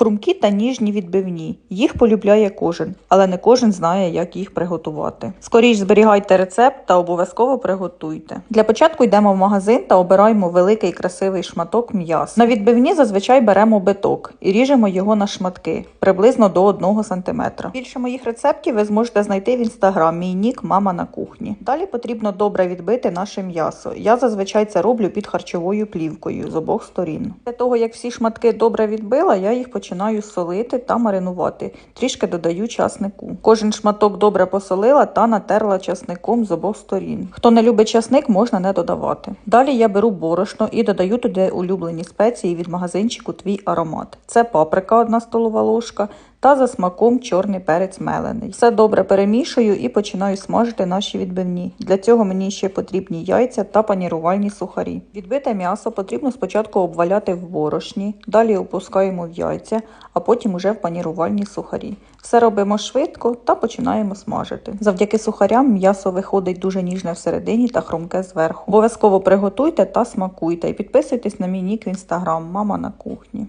Хрумкі та ніжні відбивні. Їх полюбляє кожен, але не кожен знає, як їх приготувати. Скоріш зберігайте рецепт та обов'язково приготуйте. Для початку йдемо в магазин та обираємо великий красивий шматок м'яса. На відбивні зазвичай беремо биток і ріжемо його на шматки приблизно до 1 см. Більше моїх рецептів ви зможете знайти в інстаграм. Мій нік мама на кухні. Далі потрібно добре відбити наше м'ясо. Я зазвичай це роблю під харчовою плівкою з обох сторін. Для того як всі шматки добре відбила, я їх починаю солити та маринувати. Трішки додаю часнику. Кожен шматок добре посолила та натерла часником з обох сторін. Хто не любить часник, можна не додавати. Далі я беру борошно і додаю туди улюблені спеції від магазинчику Твій аромат. Це паприка, одна столова ложка. Та за смаком чорний перець мелений. Все добре перемішую і починаю смажити наші відбивні. Для цього мені ще потрібні яйця та панірувальні сухарі. Відбите м'ясо потрібно спочатку обваляти в борошні, далі опускаємо в яйця, а потім уже в панірувальні сухарі. Все робимо швидко та починаємо смажити. Завдяки сухарям м'ясо виходить дуже ніжне всередині та хрумке зверху. Обов'язково приготуйте та смакуйте і підписуйтесь на мій нік в інстаграм Мама на кухні.